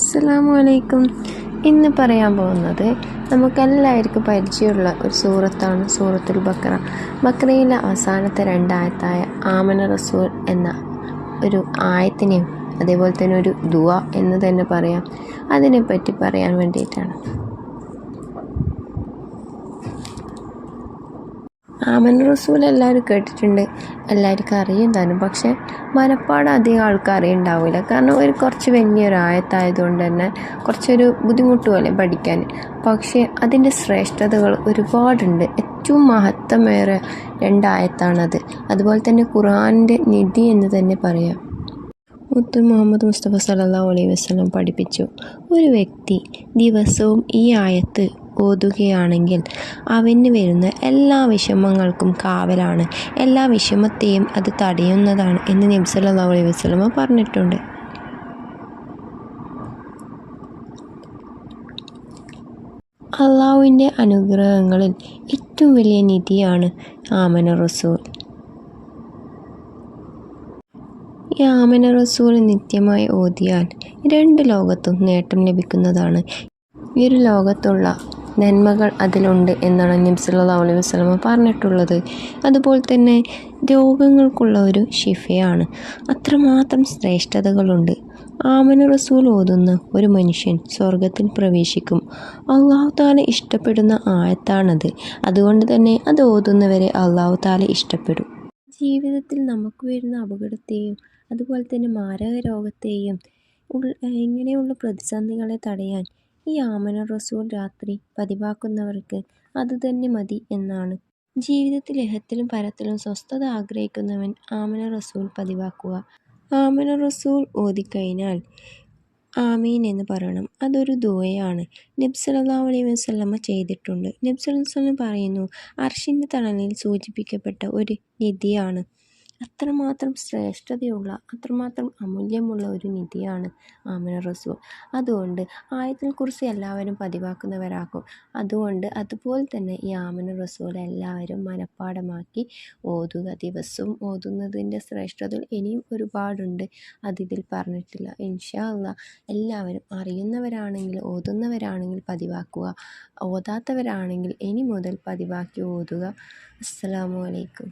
അസ്സലാമു അലൈക്കും ഇന്ന് പറയാൻ പോകുന്നത് നമുക്കെല്ലാവർക്കും പരിചയമുള്ള ഒരു സൂറത്താണ് സൂറത്തുൽ ബക്ര ബക്രയിലെ അവസാനത്തെ രണ്ടായത്തായ ആമന റസൂൽ എന്ന ഒരു ആയത്തിനെയും അതേപോലെ തന്നെ ഒരു ദുവ എന്ന് തന്നെ പറയാം. അതിനെപ്പറ്റി പറയാൻ വേണ്ടിയിട്ടാണ്. ആമൻ റസൂൽ എല്ലാവരും കേട്ടിട്ടുണ്ട്. എല്ലാവർക്കും അറിയും താനും പക്ഷേ മനപ്പാട് അധികം ആൾക്കാർ അറിയുണ്ടാവില്ല കാരണം ഒരു കുറച്ച് വലിയൊരു ആയത്തായതുകൊണ്ട് തന്നെ കുറച്ചൊരു ബുദ്ധിമുട്ട് പോലെ പഠിക്കാൻ. പക്ഷേ അതിന്റെ ശ്രേഷ്ഠതകൾ ഒരുപാടുണ്ട്. ഏറ്റവും മഹത്വമേറെ രണ്ടായത്താണത്. അതുപോലെ തന്നെ ഖുറാന്റെ നിധി എന്ന് തന്നെ പറയാം. മുത്ത് മുഹമ്മദ് മുസ്തഫ സല്ലല്ലാഹു അലൈഹി വസല്ലം പഠിപ്പിച്ചു. ഒരു വ്യക്തി ദിവസവും ഈ ആയത്ത് ഓതുകയാണെങ്കിൽ അവന് വരുന്ന എല്ലാ വിഷമങ്ങൾക്കും കാവലാണ്. എല്ലാ വിഷമത്തെയും അത് തടയുന്നതാണ് എന്ന് നബ്സല്ലാ അലൈഹി വസല്ലമ പറഞ്ഞിട്ടുണ്ട്. അള്ളാഹുവിന്റെ അനുഗ്രഹങ്ങളിൽ ഏറ്റവും വലിയ നിധിയാണ് ആമന റസൂൽ. ഈ ആമന റസൂൽ നിത്യമായി ഓതിയാൽ രണ്ട് ലോകത്തും നേട്ടം ലഭിക്കുന്നതാണ്. ഈ ഒരു ലോകത്തുള്ള നന്മകൾ അതിലുണ്ട് എന്നാണ് നബ്സല്ലാ അലൈഹി വസ്ലമ പറഞ്ഞിട്ടുള്ളത്. അതുപോലെ തന്നെ രോഗങ്ങൾക്കുള്ള ഒരു ഷിഫയാണ് അത്രമാത്രം ശ്രേഷ്ഠതകളുണ്ട്. ആമന റസൂൽ ഓതുന്ന ഒരു മനുഷ്യൻ സ്വർഗത്തിൽ പ്രവേശിക്കും. അള്ളാഹു താല ഇഷ്ടപ്പെടുന്ന ആയത്താണത്. അതുകൊണ്ട് തന്നെ അത് ഓതുന്നവരെ അള്ളാഹു താല ഇഷ്ടപ്പെടും. ജീവിതത്തിൽ നമുക്ക് വരുന്ന അപകടത്തെയും അതുപോലെ തന്നെ മാരക രോഗത്തെയും ഇങ്ങനെയുള്ള പ്രതിസന്ധികളെ തടയാൻ ഈ ആമന റസൂൽ രാത്രി പതിവാക്കുന്നവർക്ക് അത് തന്നെ മതി എന്നാണ്. ജീവിതത്തിൽ എഹത്തിലും പരത്തിലും സ്വസ്ഥത ആഗ്രഹിക്കുന്നവൻ ആമന റസൂൽ പതിവാക്കുക. ആമന റസൂൽ ഓതിക്കഴിഞ്ഞാൽ ആമീൻ എന്ന് പറയണം. അതൊരു ദുവയാണ്. നബ്സലാ അലൈഹി വസല്ലമ ചെയ്തിട്ടുണ്ട്. നബ്സലം പറയുന്നു അർഷിന്റെ തണലിൽ സൂചിപ്പിക്കപ്പെട്ട ഒരു നിധിയാണ്. അത്രമാത്രം ശ്രേഷ്ഠതയുള്ള അത്രമാത്രം അമൂല്യമുള്ള ഒരു നിധിയാണ് ആമിന റസൂൽ. അതുകൊണ്ട് ആയത്തിൽ കുറിച്ച് എല്ലാവരും പതിവാക്കുന്നവരാക്കും. അതുകൊണ്ട് അതുപോലെ തന്നെ ഈ ആമിന റസൂൽ എല്ലാവരും മനഃപ്പാടമാക്കി ഓതുക. ദിവസവും ഓതുന്നതിന്റെ ശ്രേഷ്ഠതകൾ ഇനിയും ഒരുപാടുണ്ട്. അതിതിൽ പറഞ്ഞിട്ടില്ല. ഇൻഷാല്ല എല്ലാവരും അറിയുന്നവരാണെങ്കിൽ ഓതുന്നവരാണെങ്കിൽ പതിവാക്കുക. ഓതാത്തവരാണെങ്കിൽ ഇനി മുതൽ പതിവാക്കി ഓതുക. അസ്സാം അലൈക്കും.